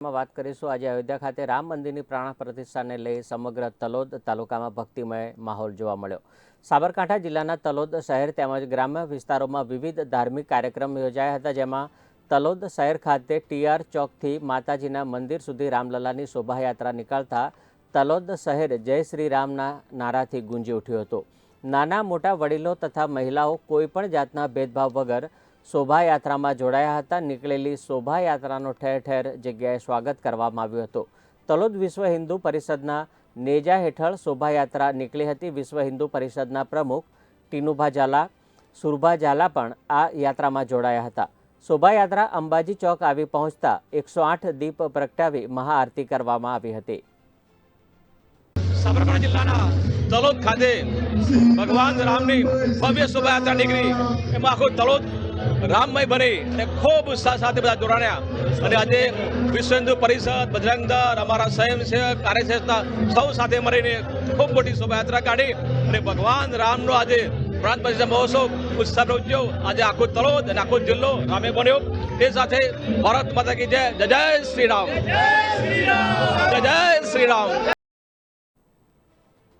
માં વાત કરીશું આજે અયોધ્યા ખાતે રામ મંદિરની પ્રાણ પ્રતિષ્ઠાને લઈ સમગ્ર તલોદ તાલુકામાં ભક્તિમય માહોલ જોવા મળ્યો. સાબરકાંઠા જિલ્લાના તલોદ શહેર તેમજ ગ્રામ્ય વિસ્તારોમાં વિવિધ ધાર્મિક કાર્યક્રમ યોજાયા હતા, જેમાં તલોદ શહેર ખાતે ટીઆર ચોકથી માતાજીના મંદિર સુધી રામલલાની શોભાયાત્રા નીકળતા તલોદ શહેર જય શ્રી રામના નારાથી ગુંજી ઉઠ્યું હતું. નાના, મોટા વડીલો તથા મહિલાઓ કોઈપણ જાતના ભેદભાવ વગર શોભાયાત્રામાં જોડાયા હતા. નીકળેલી શોભાયાત્રાનો ઠેર ઠેર જગ્યાએ સ્વાગત કરવામાં આવ્યું હતું. તલોદ વિશ્વ હિન્દુ પરિષદના નેજા હેઠળ શોભાયાત્રા નીકળી હતી. વિશ્વ હિન્દુ પરિષદના પ્રમુખ ટીનુભા ઝાલા, સુરભા ઝાલા પણ આ યાત્રામાં જોડાયા હતા. શોભાયાત્રા અંબાજી ચોક આવી પહોંચતા એકસો આઠ દીપ પ્રગટાવી મહાઆરતી કરવામાં આવી હતી. સાબરકાંઠા જિલ્લાના તલોદ ખાતે ભગવાન રામની ભવ્ય શોભાયાત્રા નીકળી. એમાં આખો તલોદ રામમય બની અને ખૂબ સાથે બધા જોડાણ્યા. અને આજે વિશ્વ હિન્દુ પરિષદ બજરંગ દળ અમારા સ્વયંસેવક આરએસએસના સૌ સાથે મળીને ખૂબ મોટી શોભાયાત્રા કાઢી અને ભગવાન રામનો આજે પ્રાંત પરિષદ મહોત્સવ ઉત્સાહ ઉજવ્યો આજે આખો તળોદ અને આખો જિલ્લો રામે બન્યો. એ સાથે ભારત માતા કી જય જય જય શ્રી રામ. જય શ્રી રામ.